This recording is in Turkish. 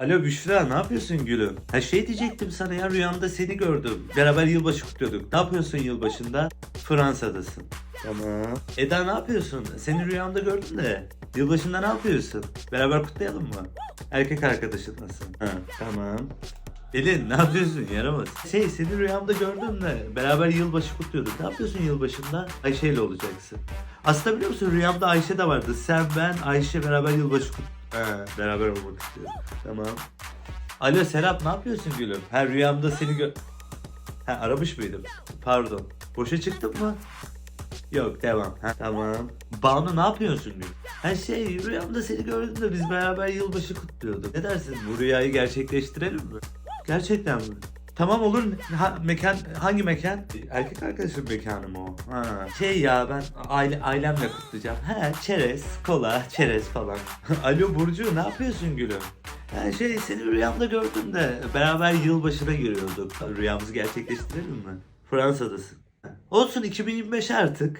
Alo Büşra ne yapıyorsun gülüm? Ha şey diyecektim sana ya rüyamda seni gördüm. Beraber yılbaşı kutluyorduk. Ne yapıyorsun yılbaşında? Fransa'dasın. Tamam. Eda ne yapıyorsun? Seni rüyamda gördüm de. Yılbaşında ne yapıyorsun? Beraber kutlayalım mı? Erkek arkadaşın nasıl? Ha tamam. Elin ne yapıyorsun yaramaz? Şey seni rüyamda gördüm de beraber yılbaşı kutluyorduk. Ne yapıyorsun yılbaşında? Ayşe ile olacaksın. Aslında biliyor musun rüyamda Ayşe de vardı. Sen ben Ayşe beraber yılbaşı kut... He, beraber olmak istiyorum. Tamam. Alo Serap ne yapıyorsun gülüm? Her rüyamda seni gö... Ha aramış mıydım? Pardon. Boşa çıktım mı? Yok devam. Ha, tamam. Banu ne yapıyorsun gülüm? Her şey rüyamda seni gördüm de biz beraber yılbaşı kutluyorduk. Ne dersin bu rüyayı gerçekleştirelim mi? Gerçekten mi? Tamam olur. Ha, mekan hangi mekan? Erkek arkadaşım mekanı mı o? Ha. Şey ya ben aile, ailemle kutlayacağım. He çerez, kola, çerez falan. Alo Burcu ne yapıyorsun gülüm? Ha, şey seni rüyamda gördüm de beraber yılbaşına giriyorduk. Rüyamızı gerçekleştirelim mi? Fransa'dasın. Olsun 2025 artık.